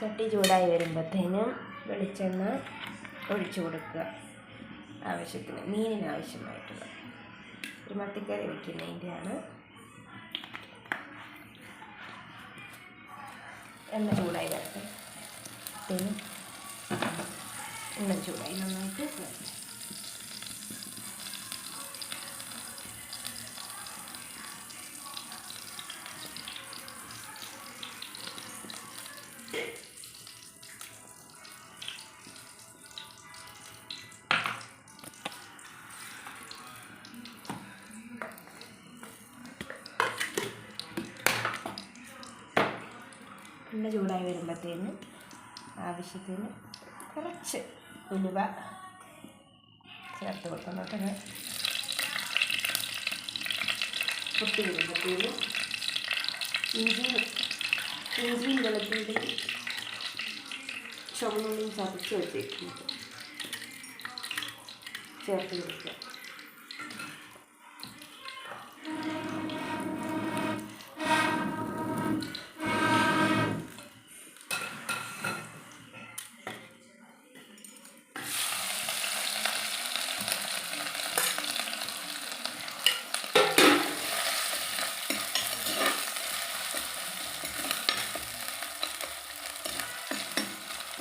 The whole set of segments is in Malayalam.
ചട്ടി ചൂടായി വരുമ്പോഴത്തേനും വെളിച്ചെണ്ണ ഒഴിച്ചു കൊടുക്കുക. ആവശ്യത്തിന് മീനിന് ആവശ്യമായിട്ടുള്ള. ഒരു മത്തിക്കറി വയ്ക്കുന്നതിന്റെയാണ് എണ്ണ ചൂടായി വരട്ടെ എണ്ണ ചൂടായി നന്നായിട്ട് വരട്ടെ. എണ്ണ ചൂടായി വരുമ്പോഴത്തേന് ആവശ്യത്തിന് കുറച്ച് ഉലുവ ചേർത്ത് കൊടുക്കണം. എന്നിട്ട് പൊട്ടി വരുമ്പോഴത്തേന് ഇഞ്ചി ഇഞ്ചിയും വെളുത്തുള്ളിയും ചുവന്നുള്ളിയും ചതച്ച് വെച്ചേക്കുന്നത്. ചേർത്ത് കൊടുക്കുക.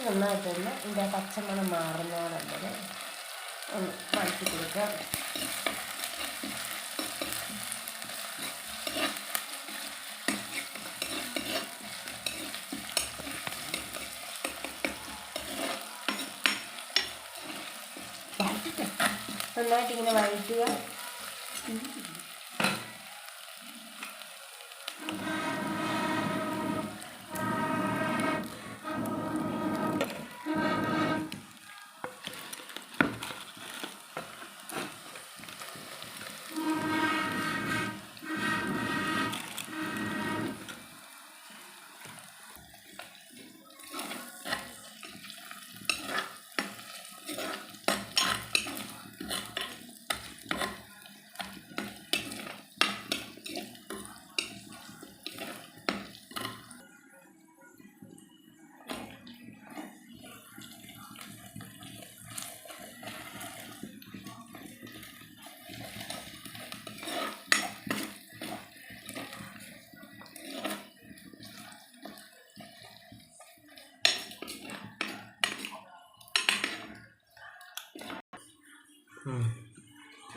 നന്നായിട്ടൊന്ന് ഇതിന്റെ പച്ചമണം മാറുന്നോളം ഒന്ന് മടക്കി കൊടുക്കാം. നന്നായിട്ട് ഇങ്ങനെ വഴറ്റുക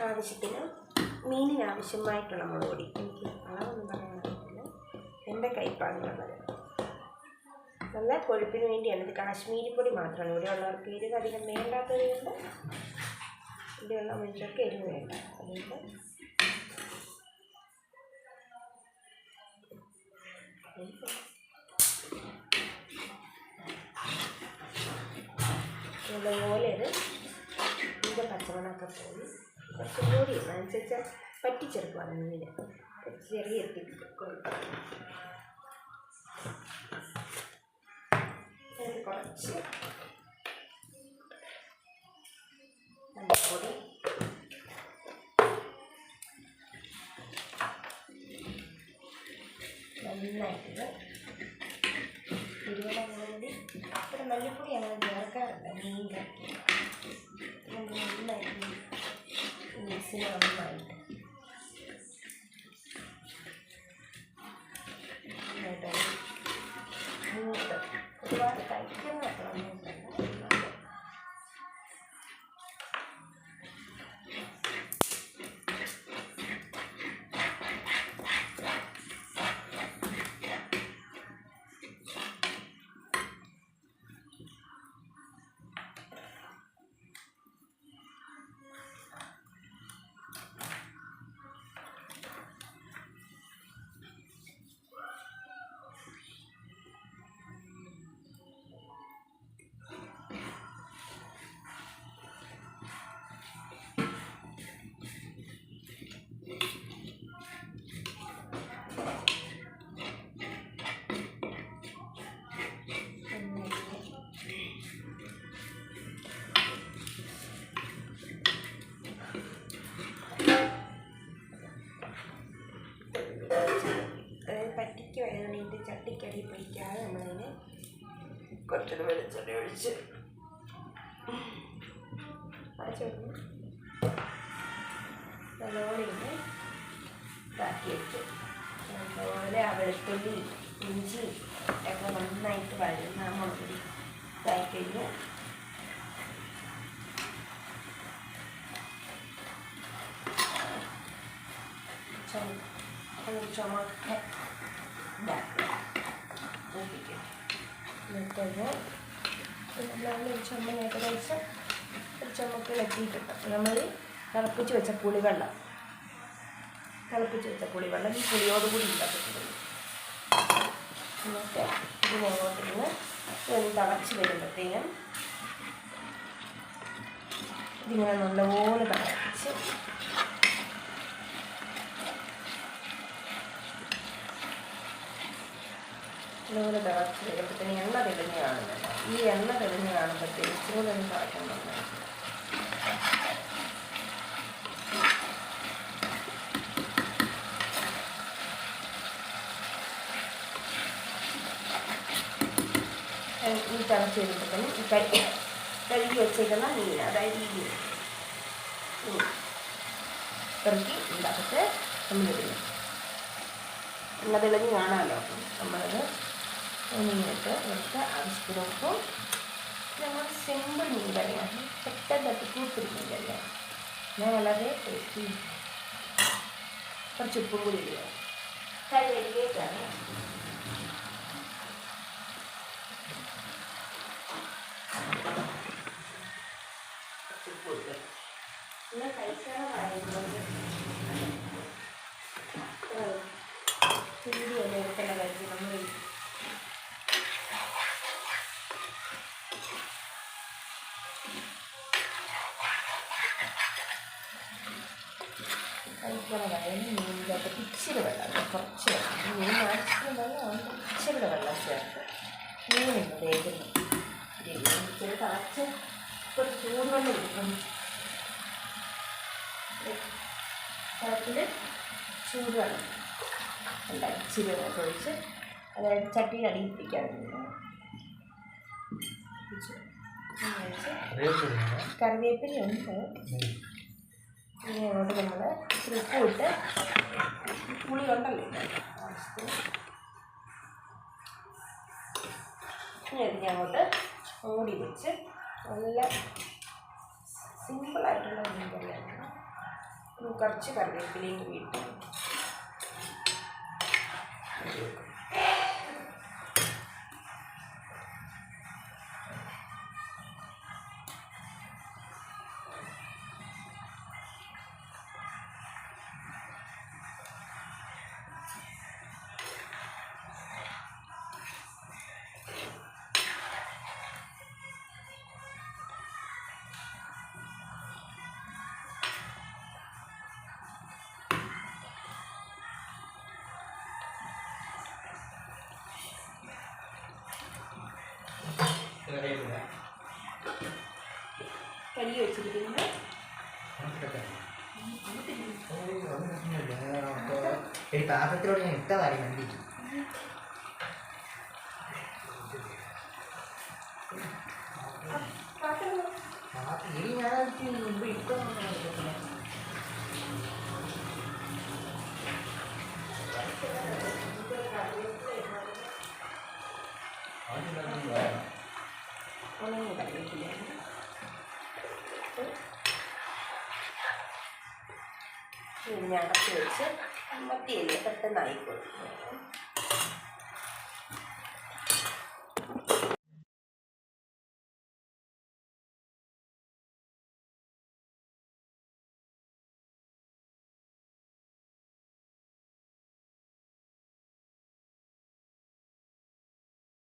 ആവശ്യത്തിന് മീനിന് ആവശ്യമായിട്ടുള്ള മുളക് പൊടി എനിക്ക് അളവൊന്നും പറയാൻ അറിയത്തില്ല എന്റെ കൈപ്പാടുള്ളത് നല്ല കൊഴുപ്പിന് വേണ്ടിയാണ്. ഇത് കാശ്മീരി പൊടി മാത്രമാണ്. ഇവിടെ ഉള്ളവർക്ക് എരിവ് അധികം വേണ്ടാത്തത് കൊണ്ട് ഇവിടെയുള്ള മനുഷ്യർക്ക് എരിവ് വേണ്ട. അതുകൊണ്ട് നല്ലപോലെ ഇത് ഇതിന്റെ പച്ചമണമൊക്കെ പോയി കുറച്ചും കൂടി അനുസരിച്ച് പറ്റിച്ചെടുക്കുവാണ് കുറച്ച് ചെറിയ കുറച്ച് മഞ്ഞൾപ്പൊടി. നന്നായിട്ട് ഇരുപതാം തീയതി അത്ര മല്ലിപ്പൊടി ഞങ്ങൾ ചേർക്കാറില്ല മീൻ നന്നായിട്ട് മിക്സിന് നന്നായിട്ട് നന്നായിട്ട് കുറച്ചൊരു വെളിച്ചെണ്ണ ഒഴിച്ച്. നല്ലോണം ഇങ്ങനെ ഇതാക്കി വെച്ചു അതുപോലെ ആ വെളുത്തുള്ളി ഇഞ്ചി ഒക്കെ നന്നായിട്ട് വഴന്ന ആ മുളക് ഇതായി കഴിഞ്ഞ്. ചുമക്കെ ഇതാക്കി. എന്നിട്ടത് നമ്മൾ ചുമ ഏകദേശം ഒരു ചുമക്ക് വെട്ടിയിട്ടുണ്ട് നമ്മൾ തിളപ്പിച്ച് വെച്ച പുളിവെള്ളം. തിളപ്പിച്ച് വെച്ച പുളിവെള്ളം ഈ പുളിയോടുകൂടി ഉണ്ടാക്കിയിട്ടുണ്ട്. എന്നിട്ട് ഇതിനങ്ങോട്ടിരുന്ന് ഇതൊന്ന് തിളച്ച് വരുമ്പോഴത്തേനും ഇതിങ്ങനെ നല്ലപോലെ തിളച്ച് നല്ലപോലെ തിളച്ച് വരുമ്പോഴത്തേന് എണ്ണ തെളിഞ്ഞ് കാണുന്നത് ഈ എണ്ണ തെളിഞ്ഞ് കാണുമ്പോഴത്തേക്ക് ഇച്ചിരി കൂടെ ഒന്ന് തിളയ്ക്കുന്നുണ്ട് ഈ തിളച്ച് വരുമ്പോഴത്തേനും ഈ കരി കഴുകി വെച്ചേക്കുന്ന മീൻ അതായത് ഈ മീൻ ഇറക്കി നമ്മൾ ഇടുന്നു. എണ്ണ തെളിഞ്ഞ് കാണാമല്ലോ നമ്മളത് മീനിട്ട് എടുത്ത് ആവശ്യത്തിന് ഉപ്പും ഞങ്ങൾ സിമ്പിൾ മീൻ കറിയാണ് പെട്ടെന്ന് തട്ടിക്കൂട്ടൊരു മീൻ കറിയാണ് ഞാൻ വളരെ ടേസ്റ്റി കുറച്ച് ഉപ്പും കൂടി ഇടുക. കറി വരികയാണ് ഇന്ന് കഴിക്കാറായതുകൊണ്ട് ഹിന്ദിയല്ലേ എടുക്കേണ്ട നമ്മൾ കഴിക്കണതായാലും മീനിന്റെ ഇച്ചിരി വെള്ളം കുറച്ച് വെള്ളം മീൻ മാക്സിമം വെള്ളം ഇച്ചിരി വെള്ളം ചേർത്ത് മീനിന്ന് വേഗം ഇച്ചിരി തിളച്ച് ഒരു ചൂടുവെള്ളം എടുക്കും തിളപ്പിൽ ചൂടുവെള്ളം അല്ല ഇച്ചിരി വെള്ളം ഒഴിച്ച് അതായത് ചട്ടിയിൽ അടിയിൽ പിടിക്കാൻ കറിവേപ്പില ഉണ്ട്. അങ്ങോട്ട് നമ്മൾ ഇച്ചിരി ഉപ്പ് ഇട്ട് പുളി ഉണ്ടല്ലോ അങ്ങോട്ട് മൂടി വെച്ച് നല്ല സിമ്പിളായിട്ടുള്ള മീൻ കറിയാണ് കുറച്ച് കറിവേപ്പിലയും കൂടി ഇട്ട് കരി വെച്ചിരിക്കുന്നത്. ഈ പാത്രത്തിലൂടെ ഞാൻ ഇട്ടതായി വണ്ടി ഇനി ഞാൻ മുമ്പ് ഇട്ടൊന്നും അടച്ച് വെച്ച് മത്തിയല്ലേ പെട്ടെന്ന് ആയിക്കോളും